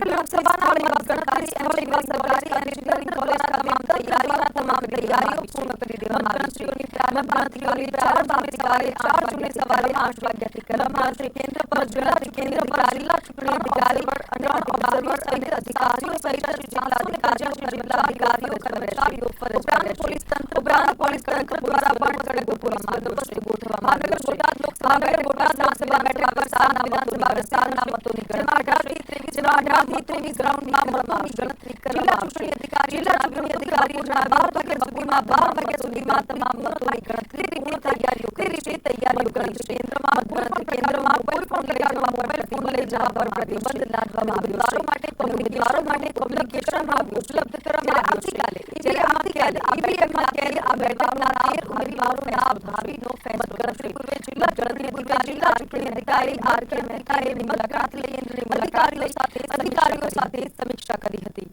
પર તંત્ર ઉપરાંત પોલીસ કડક બંદોબસ્ત ગોઠવવામાં આવ્યો બોટાદ લોકસભા બોટાદ લોકસભા બેઠક વરસાદના વિધાનસભા વિસ્તારના મતોની ગણતરી અઢારથી અઢારથી ત્રેવીસ બાર વાગ્યા સુધીમાં તમામ તૈયારીઓ કરી છે તૈયારીઓ કરી છે કેન્દ્રમાં મતગણતરી કોઈ પણ પ્રકારના મોબાઈલ ફોન લઈ આવ્યો છે માટે કોમ્યુનિકેશન માટે કોમ્યુનિકેશનમાં ઉપલબ્ધ કરવામાં આવતીકાલે જ્યારે આવતીકાલે ઈવીએમમાં ત્યારે ગણતરી પૂર્વે જિલ્લા ચૂંટણી અધિકારી આર કે મહેતાએ મુલાકાત લઈ અધિકારીઓ સાથે અધિકારીઓ સાથે સમીક્ષા કરી હતી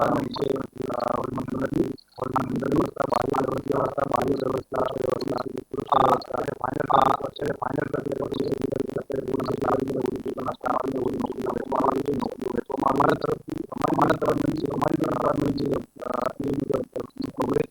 వ్యాపారం ఇచ్చేటువంటి మండలి మండలి బాల్య వ్యవస్థ బాల్య వ్యవస్థ పురుషాల వ్యవస్థ ఫైనల్ వచ్చే ఫైనల్ మన తరఫు మన తరఫు నుంచి మన తరఫు నుంచి కాంగ్రెస్ కాంగ్రెస్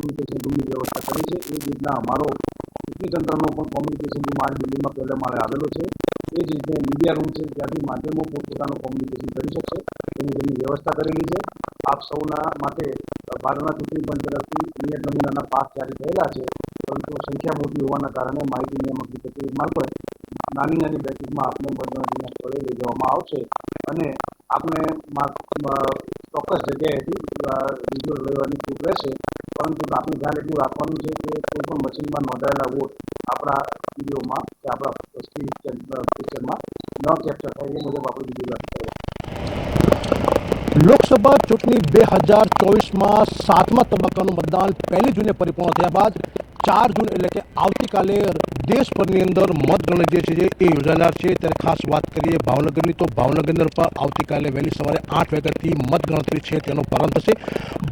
કોમ્યુનિકેશન રૂમની વ્યવસ્થા કરી છે એ જ રીતના અમારો તંત્રનો પણ કોમ્યુનિકેશન રૂમ આ બિલ્ડિંગમાં પહેલા માળે આવેલો છે. એ જ રીતે મીડિયા રૂમ છે, ત્યાંથી માધ્યમો પોતપોતાનું કોમ્યુનિકેશન કરી શકશે. એની તેની વ્યવસ્થા કરેલી છે. આપ સૌના માટે ભારતના ચૂંટણી પંચ તરફથી નિયત નમૂનાના પાસ જારી થયેલા છે, પરંતુ સંખ્યા મોટી હોવાના કારણે માહિતી નિયામકની મારફત નાની નાની બેઠકમાં આપને મતગણતરીના સ્થળે લઈ જવામાં આવશે. અને આપને ચોક્કસ જગ્યાએથી વીડિયો લેવાની છૂટ રહેશે. પરંતુ આપણે ધ્યાન એટલું રાખવાનું છે કે કોઈ પણ મશીનમાં નોંધાયેલા વોટ આપણા વિડીયોમાં કે આપણા સ્ક્રીન પિક્ચરમાં ન કેપ્ચર થાય, એ મુજબ આપણે વીડિયો કરવો લોકસભા ચૂંટણી બે હજાર ચોવીસમાં સાતમા તબક્કાનું મતદાન પહેલી જૂને પરિપૂર્ણ થયા બાદ ચાર જૂન એટલે કે આવતીકાલે દેશભરની અંદર મતગણતરી જે છે એ યોજાનાર છે, ત્યારે ખાસ વાત કરીએ ભાવનગરની, તો ભાવનગરની પર આવતીકાલે વહેલી સવારે આઠ વાગ્યાથી મતગણતરી છે તેનો પ્રારંભ થશે.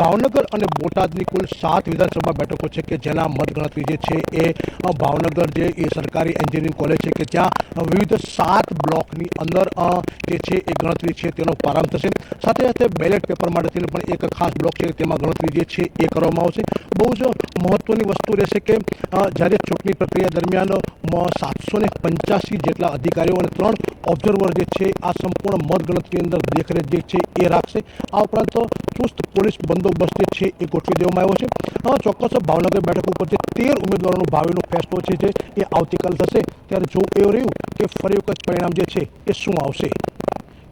ભાવનગર અને બોટાદની કુલ સાત વિધાનસભા બેઠકો છે કે જેના મતગણતરી જે છે એ ભાવનગર જે એ સરકારી એન્જિનિયરિંગ કોલેજ છે કે ત્યાં વિવિધ સાત બ્લોકની અંદર જે છે એ ગણતરી છે તેનો પ્રારંભ થશે. સાથે સાથે બેલેટ પેપર માટે પણ એક ખાસ બ્લોક છે, તેમાં ગણતરી જે છે એ કરવામાં આવશે. બહુ જ મહત્વની વસ્તુ રહેશે કે જ્યારે ચૂંટણી પ્રક્રિયા દરમિયાન સાતસો ને પંચ્યાસી જેટલા અધિકારીઓ અને ત્રણ ઓબ્ઝર્વર જે છે, આ સંપૂર્ણ મતગણતરી અંદર દેખરેખ જે છે, એ રાખશે. આ ઉપરાંત, ચુસ્ત પોલીસ બંદોબસ્ત જે છે, એ ગોઠવી દેવામાં આવ્યો છે. ચોક્કસ ભાવનગર બેઠક ઉપર જે તેર ઉમેદવારોનું ભાવિનો ફેસલો છે જે એ આવતીકાલ થશે. ત્યારે જોવું એવું રહ્યું કે ફરી વખત પરિણામ જે છે, એ શું આવશે?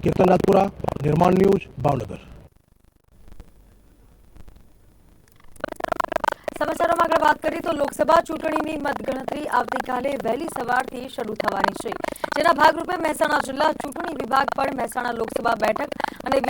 કીર્તનનાથપુરા નિર્માણ ન્યૂઝ, ભાવનગર. સમાચારોમાં આગળ વાત કરીએ તો લોકસભા ચૂંટણીની મતગણતરી આવતીકાલે વહેલી સવારથી શરૂ થવાની છે. જેના ભાગરૂપે મહેસાણા જિલ્લા ચૂંટણી વિભાગ પણ મહેસાણા લોકસભા બેઠક અને